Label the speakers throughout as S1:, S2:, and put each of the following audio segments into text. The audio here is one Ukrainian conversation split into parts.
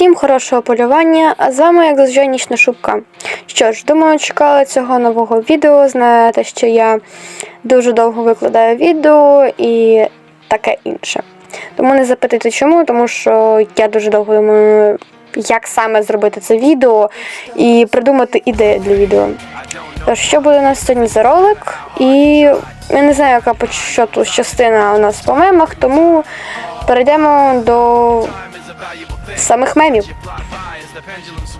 S1: Всім хорошого полювання, а з вами як завжди нічна шубка. Що ж, думаю, чекали цього нового відео. Знаєте, що я дуже довго викладаю відео і таке інше. Тому не запитайте чому, тому що я дуже довго думаю, як саме зробити це відео і придумати ідею для відео. Тож, що буде у нас сьогодні за ролик? І я не знаю, яка по счету частина у нас по мемах, тому перейдемо до самих мемів.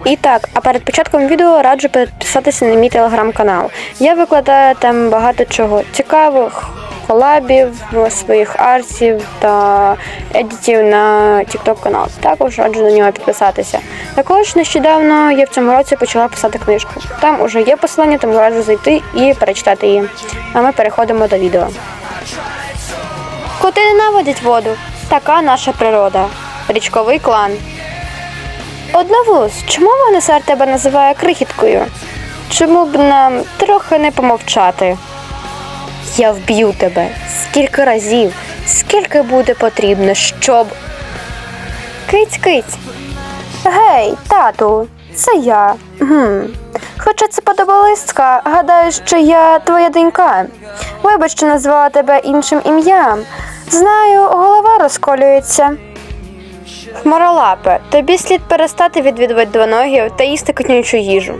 S1: І так, а перед початком відео раджу підписатися на мій телеграм-канал. Я викладаю там багато чого цікавих, колабів, своїх артів та едітів на TikTok канал. Також раджу на нього підписатися. Також нещодавно я в цьому році почала писати книжку. Там уже є посилання, тому раджу зайти і перечитати її. А ми переходимо до відео. Коти ненавидять воду. Така наша природа. Річковий клан. Одновус, чому Ванесар тебе називає крихіткою? Чому б нам трохи не помовчати? Я вб'ю тебе скільки разів, скільки буде потрібно, щоб. Киць, киць. Гей, тату, це я. Гм. Хоча це подобалистка, гадаю, що я твоя донька. Вибач, що назвала тебе іншим ім'ям. Знаю, голова розколюється. Хмаролапе, тобі слід перестати відвідувати двоногів та їсти котнючу їжу.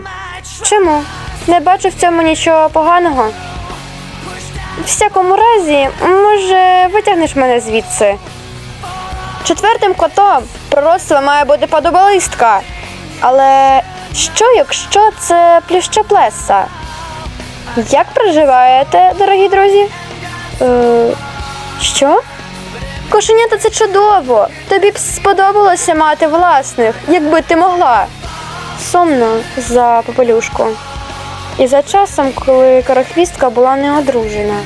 S1: Чому? Не бачу в цьому нічого поганого. В всякому разі, може, витягнеш мене звідси. Четвертим котом пророцтва має бути подобалистка. Але що, якщо це плющоплеса? Як проживаєте, дорогі друзі? Е, що? Кошенята це чудово. Тобі б сподобалося мати власних, якби ти могла. Сумно за попелюшку. І за часом, коли карахвістка була неодружена.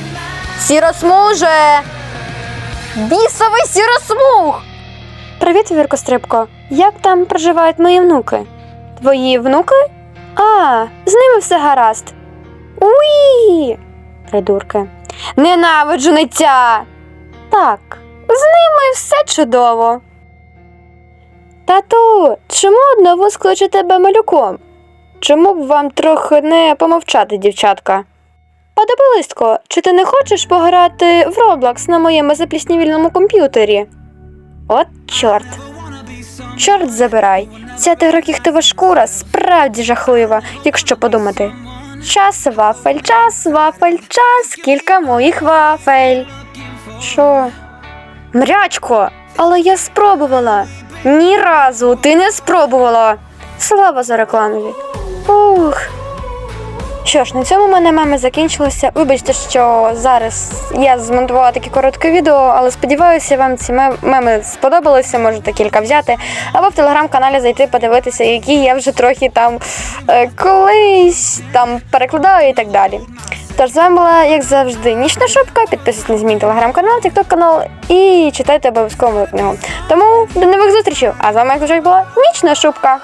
S1: Сіросмуже! Бісовий сіросмуг! Привіт, Вірко Стрибко. Як там проживають мої внуки? Твої внуки? А, з ними все гаразд. Уї! Придурки. Ненавиджу ниття! Так, все чудово. Тату, чому одного скличе тебе малюком? Чому б вам трохи не помовчати, дівчатка? Подобалистко, чи ти не хочеш пограти в Roblox на моєму запліснівільному комп'ютері? От чорт. Чорт забирай. Ця тигрокіхтова шкура справді жахлива, якщо подумати. Час вафель, час вафель, час кілька моїх вафель. Що? Мрячко, але я спробувала. Ні разу ти не спробувала. Слава за рекламові. Ух. Що ж, на цьому в мене меми закінчилося. Вибачте, що зараз я змонтувала таке коротке відео, але сподіваюся, вам ці меми сподобалися. Можете кілька взяти. Або в телеграм-каналі зайти подивитися, які я вже трохи там е, колись там перекладаю і так далі. Тож з вами була, як завжди, нічна шубка. Підписуйтесь на мій телеграм-канал, тікток канал і читайте обов'язково книгу. Тому до нових зустрічей! А з вами як завжди була нічна шубка.